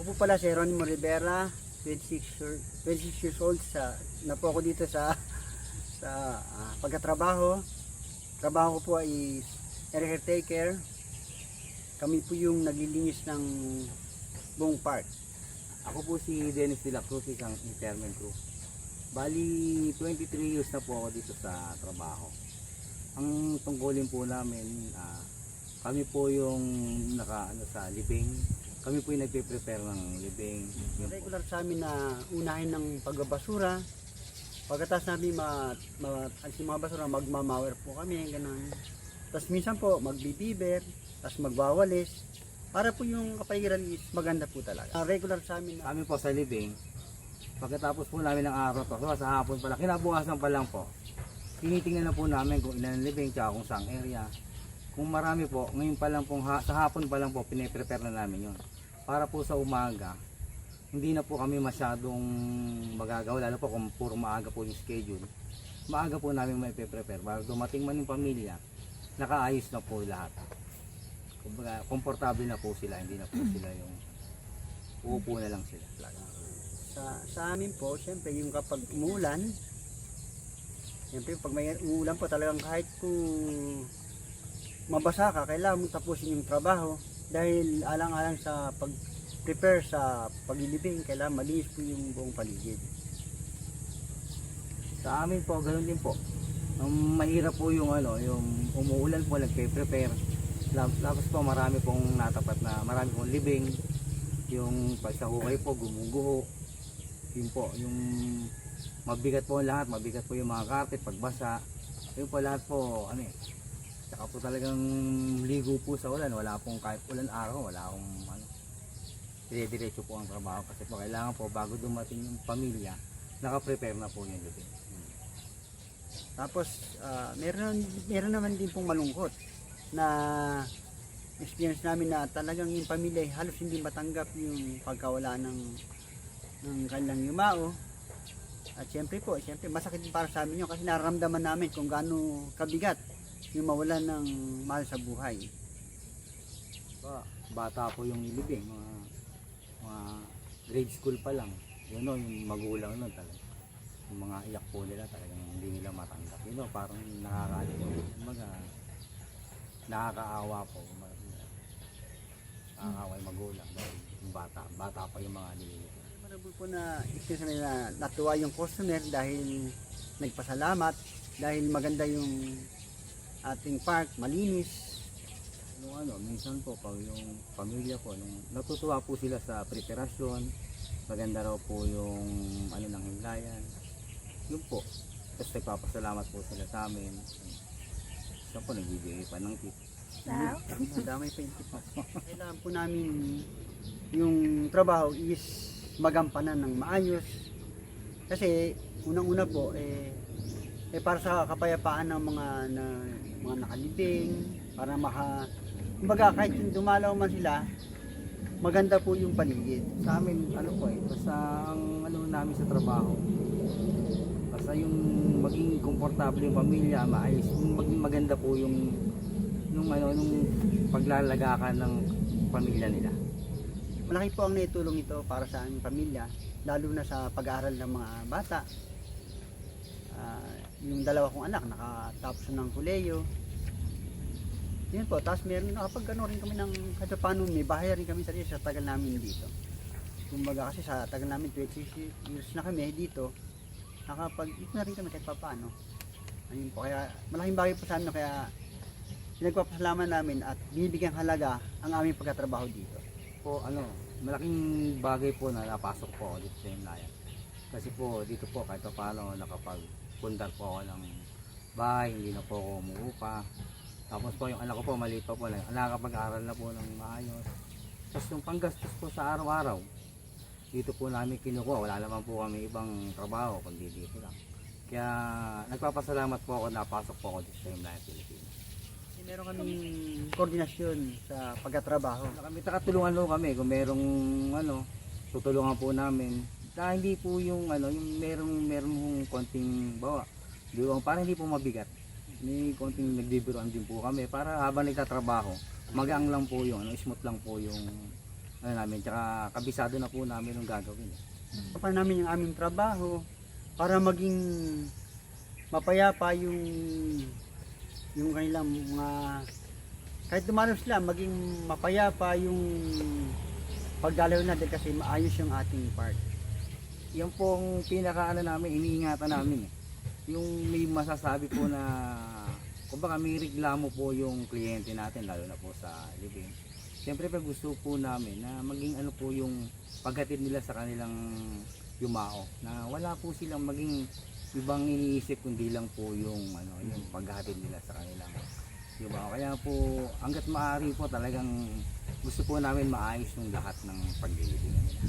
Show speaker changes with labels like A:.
A: Ako po pala si Ronimo Rivera, 26, year- 26 years old sa na po ako dito sa sa ah, pagkatrabaho. Trabaho ko po ay air caretaker. Kami po yung naglilinis ng buong park.
B: Ako po si Dennis de la Cruz, isang interment crew. Bali, 23 years na po ako dito sa trabaho. Ang tungkulin po namin, ah, kami po yung naka ano, sa libing. Kami po yung nagpe-prepare ng po.
A: Regular sa amin na unahin ng pagbabasura. Pagkatapos namin ma, ma, yung mga basura, magmamawer po kami, ganun. Tapos minsan po, magbibiber, tapos magwawalis. Para po yung kapaligiran is maganda po talaga. Ah, regular sa amin na
B: Kami po sa libing, pagkatapos po namin ng araw to, so, sa hapon pa lang, kinabukasan pa lang po, tinitingnan na po namin kung ilan ang libing, tsaka kung saang area. Kung marami po, ngayon pa lang po, sa hapon pa lang po, piniprepare na namin yon Para po sa umaga, hindi na po kami masyadong magagawa, lalo po kung puro maaga po yung schedule. Maaga po namin may prepare para dumating man yung pamilya, nakaayos na po lahat. Kumbaga, komportable na po sila, hindi na po sila yung uupo na lang sila.
A: sa, sa amin po, siyempre yung kapag umulan, siyempre pag may umulan po talagang kahit kung mabasa ka, kailangan mong tapusin yung trabaho dahil alang-alang sa pag-prepare sa paglilibing, kailangan malinis po yung buong paligid.
B: Sa amin po, ganoon din po. Ang mahirap po yung ano, yung umuulan po, nagpe-prepare. Tapos po marami pong natapat na, marami pong libing. Yung pag sa hukay po, gumuguho. Yun po, yung mabigat po lahat, mabigat po yung mga carpet, pagbasa. Yun po lahat po, ano eh. Saka po talagang ligo po sa ulan. Wala pong kahit ulan araw, wala akong ano. Dire-diretso po ang trabaho kasi po kailangan po bago dumating yung pamilya, naka-prepare na po yung libing.
A: Tapos, ah, meron, meron naman din pong malungkot na experience namin na talagang yung pamilya halos hindi matanggap yung pagkawala ng ng kanilang yumao. At siyempre po, siyempre masakit din para sa amin yun kasi nararamdaman namin kung gaano kabigat yung mawalan ng mahal sa buhay.
B: Ba, bata po yung ilibing, mga, mga grade school pa lang. Yun o, yung magulang nun talaga. Yung mga iyak po nila talagang hindi nila matanggap. Yun o, parang nakakalit. Mga nakakaawa po. Nakakaawa yung magulang. Yung bata, bata pa yung mga nililito.
A: Marabol po na experience nila natuwa yung customer dahil nagpasalamat dahil maganda yung ating park, malinis.
B: Yung ano, minsan po pag yung pamilya po, nung natutuwa po sila sa preparasyon, maganda raw po yung ano ng himlayan. Yun po. Tapos nagpapasalamat po sila sa amin. Siya po nagbibigay pa ng tip.
A: Madamay pa yung tip. Kailangan po namin yung trabaho is magampanan ng maayos. Kasi unang-una po eh, eh para sa kapayapaan ng mga na, mga nakalibing, para maka kumbaga kahit dumalaw man sila, maganda po yung paligid.
B: Sa amin, ano po eh, basta ang ano namin sa trabaho, basta yung maging komportable yung pamilya, maayos, yung maging maganda po yung nung ano, nung paglalagakan ng pamilya nila.
A: Malaki po ang naitulong ito para sa aming pamilya, lalo na sa pag-aaral ng mga bata. Ah, yung dalawa kong anak, nakatapos na ng kuleyo. Yun po, tapos meron, nakapag ano rin kami ng kahit paano, may bahay rin kami sa sa tagal namin dito. Kumbaga kasi sa tagal namin, 20 years na kami dito, nakapag ito na rin kami kahit paano. Ayun po, kaya malaking bagay po sa amin, kaya pinagpapasalaman namin at binibigyan halaga ang aming pagkatrabaho dito.
B: po ano, malaking bagay po na napasok po dito sa Himlayan. Kasi po dito po kahit pa paano nakapagpundar po ako ng bahay, hindi na po ako umuupa. Tapos po yung anak ko po maliit pa po lang, nakakapag-aral na po ng maayos. Tapos yung panggastos po sa araw-araw, dito po namin kinukuha. Wala naman po kami ibang trabaho kundi dito lang. Kaya nagpapasalamat po ako na napasok po ako dito sa Himlayan Pilipinas.
A: Kasi meron kaming koordinasyon sa pagkatrabaho.
B: Kami takatulungan po kami kung merong ano, tutulungan po namin. Kaya hindi po yung ano, yung merong merong konting bawa. Di ba, para hindi po mabigat. May konting nagbibiruan din po kami para habang nagtatrabaho, magaan lang po yung ano, smooth lang po yung ano namin, tsaka kabisado na po namin yung gagawin. eh.
A: pa namin yung aming trabaho para maging mapayapa yung yung kanilang mga kahit dumalo sila maging mapayapa yung pagdalaw natin kasi maayos yung ating part.
B: Yan pong pinaka ano namin, iniingatan namin eh. Yung may masasabi po na, kumbaga may reklamo po yung kliyente natin, lalo na po sa living. Siyempre pa gusto po namin na maging ano po yung paghatid nila sa kanilang yumao. Na wala po silang maging ibang iniisip kundi lang po yung ano yung paghatid nila sa kanilang yumao. Kaya po hanggat maaari po talagang gusto po namin maayos yung lahat ng paglilibing nila.